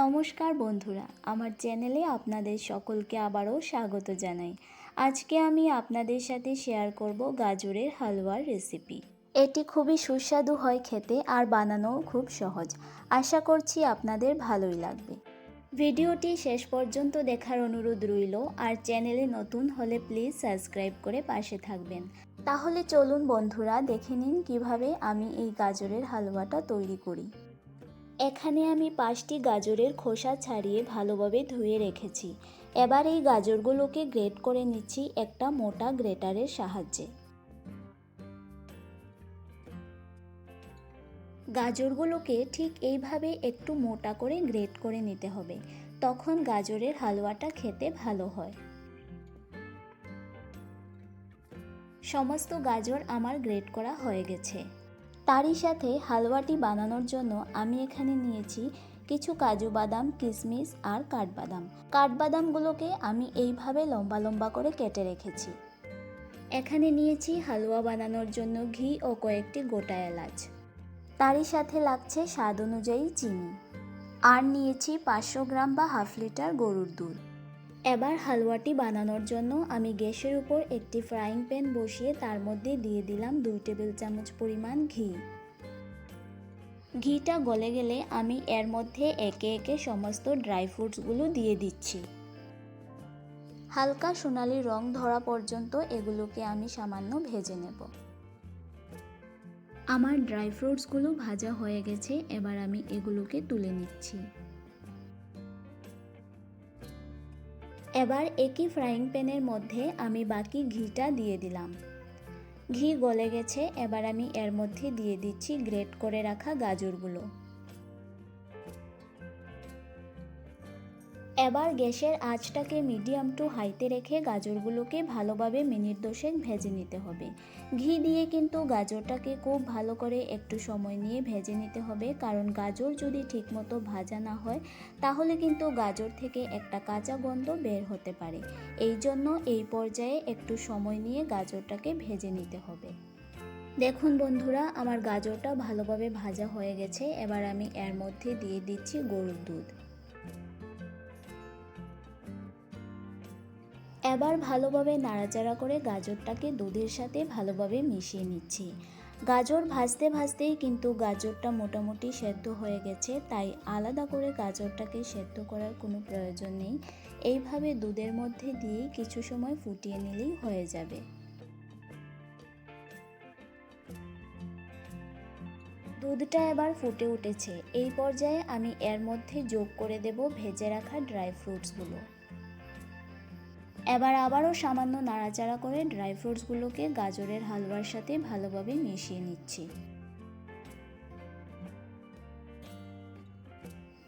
নমস্কার বন্ধুরা, আমার চ্যানেলে আপনাদের সকলকে আবারও স্বাগত জানাই। আজকে আমি আপনাদের সাথে শেয়ার করব গাজরের হালুয়ার রেসিপি এটি খুবই সুস্বাদু হয় খেতে আর বানানোও খুব সহজ। আশা করছি আপনাদের ভালোই লাগবে। ভিডিওটি শেষ পর্যন্ত দেখার অনুরোধ রইল আর চ্যানেলে নতুন হলে প্লিজ সাবস্ক্রাইব করে পাশে থাকবেন। তাহলে চলুন বন্ধুরা, দেখে নিন কীভাবে আমি এই গাজরের হালুয়াটা তৈরি করি। এখানে আমি পাঁচটি গাজরের খোসা ছাড়িয়ে ভালোভাবে ধুয়ে রেখেছি। এবার এই গাজরগুলোকে গ্রেট করে নিচ্ছি একটা মোটা গ্রেটারের সাহায্যে। গাজরগুলোকে ঠিক এইভাবে একটু মোটা করে গ্রেট করে নিতে হবে, তখন গাজরের হালুয়াটা খেতে ভালো হয়। সমস্ত গাজর আমার গ্রেট করা হয়ে গেছে। তারই সাথে হালুয়াটি বানানোর জন্য আমি এখানে নিয়েছি কিছু কাজু বাদাম কিশমিশ আর কাঠবাদাম। কাঠবাদামগুলোকে আমি এইভাবে লম্বা লম্বা করে কেটে রেখেছি। এখানে নিয়েছি হালুয়া বানানোর জন্য ঘি ও কয়েকটি গোটা এলাচ। তারই সাথে লাগছে স্বাদ অনুযায়ী চিনি। আর নিয়েছি পাঁচশো গ্রাম বা হাফ লিটার গরুর দুধ। এবার হালুয়াটি বানানোর জন্য আমি গ্যাসের উপর একটি ফ্রাইং প্যান বসিয়ে তার মধ্যে দিয়ে দিলাম দুই টেবিল চামচ পরিমাণ ঘি। ঘিটা গলে গেলে আমি এর মধ্যে একে একে সমস্ত ড্রাই ফ্রুটসগুলো দিয়ে দিচ্ছি। হালকা সোনালি রং ধরা পর্যন্ত এগুলোকে আমি সামান্য ভেজে নেব। আমার ড্রাই ফ্রুটসগুলো ভাজা হয়ে গেছে, এবার আমি এগুলোকে তুলে নিচ্ছি। এবার একই ফ্রাইং প্যানের মধ্যে আমি বাকি ঘিটা দিয়ে দিলাম। ঘি গলে গেছে, এবার আমি এর মধ্যে দিয়ে দিচ্ছি গ্রেট করে রাখা গাজরগুলো। এবার গ্যাসের আঁচটাকে মিডিয়াম টু হাইতে রেখে গাজরগুলোকে ভালোভাবে মিনিট দশেক ভেজে নিতে হবে। ঘি দিয়ে কিন্তু গাজরটাকে খুব ভালো করে একটু সময় নিয়ে ভেজে নিতে হবে, কারণ গাজর যদি ঠিকমতো ভাজা না হয়, তাহলে কিন্তু গাজর থেকে একটা কাঁচা গন্ধ বের হতে পারে। এই জন্য এই পর্যায়ে একটু সময় নিয়ে গাজরটাকে ভেজে নিতে হবে। দেখুন বন্ধুরা, আমার গাজরটা ভালোভাবে ভাজা হয়ে গেছে। এবার আমি এর মধ্যে দিয়ে দিচ্ছি গরুর দুধ। এবার ভালোভাবে নাড়াচাড়া করে গাজরটাকে দুধের সাথে ভালোভাবে মিশিয়ে নিচ্ছি। গাজর ভাজতে ভাজতেই কিন্তু গাজরটা মোটামুটি সেদ্ধ হয়ে গেছে, তাই আলাদা করে গাজরটাকে সেদ্ধ করার কোনো প্রয়োজন নেই। এইভাবে দুধের মধ্যে দিয়ে কিছু সময় ফুটিয়ে নিলেই হয়ে যাবে। দুধটা এবার ফুটে উঠেছে। এই পর্যায়ে আমি এর মধ্যে যোগ করে দেব ভেজে রাখা ড্রাই ফ্রুটসগুলো। এবার আবারও সামান্য নাড়াচাড়া করে ড্রাই ফ্রুটসগুলোকে গাজরের হালুয়ার সাথে ভালোভাবে মিশিয়ে নিচ্ছি।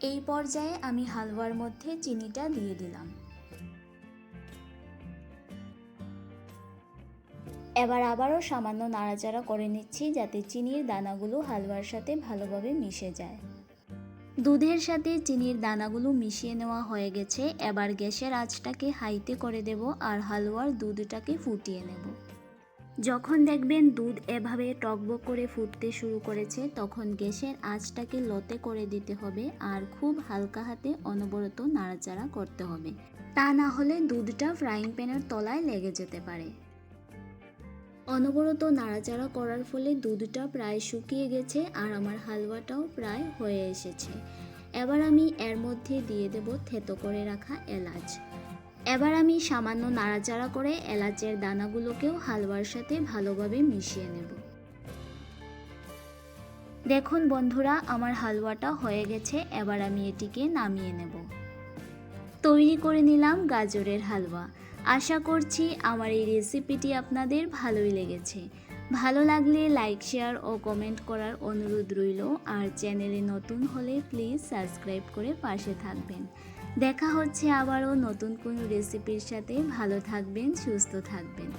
এই পর্যায়ে আমি হালুয়ার মধ্যে চিনিটা দিয়ে দিলাম। এবার আবারও সামান্য নাড়াচাড়া করে নিচ্ছি যাতে চিনির দানাগুলো হালুয়ার সাথে ভালোভাবে মিশে যায়। দুধের সাথে চিনির দানাগুলো মিশিয়ে নেওয়া হয়ে গেছে। এবার গ্যাসের আঁচটাকে হাইতে করে দেব আর হালুয়ার দুধটাকে ফুটিয়ে নেব। যখন দেখবেন দুধ এভাবে টকবক করে ফুটতে শুরু করেছে, তখন গ্যাসের আঁচটাকে লতে করে দিতে হবে আর খুব হালকা হাতে অনবরত নাড়াচাড়া করতে হবে। তা না হলে দুধটা ফ্রাইং প্যানের তলায় লেগে যেতে পারে। অনবরত নাড়াচাড়া করার ফলে দুধটা প্রায় শুকিয়ে গেছে আর আমার হালুয়াটাও প্রায় হয়ে এসেছে। এবার আমি এর মধ্যে দিয়ে দেব থেতো করে রাখা এলাচ। এবার আমি সামান্য নাড়াচাড়া করে এলাচের দানাগুলোকেও হালুয়ার সাথে ভালোভাবে মিশিয়ে নেব। দেখুন বন্ধুরা, আমার হালুয়াটা হয়ে গেছে, এবার আমি এটিকে নামিয়ে নেব। তৈরি করে নিলাম গাজরের হালুয়া। আশা করছি আমার এই রেসিপিটি আপনাদের ভালোই লেগেছে। ভালো লাগলে লাইক, শেয়ার ও কমেন্ট করার অনুরোধ রইল। আর চ্যানেলে নতুন হলে প্লিজ সাবস্ক্রাইব করে পাশে থাকবেন। দেখা হচ্ছে আবারও নতুন কোনো রেসিপির সাথে। ভালো থাকবেন, সুস্থ থাকবেন।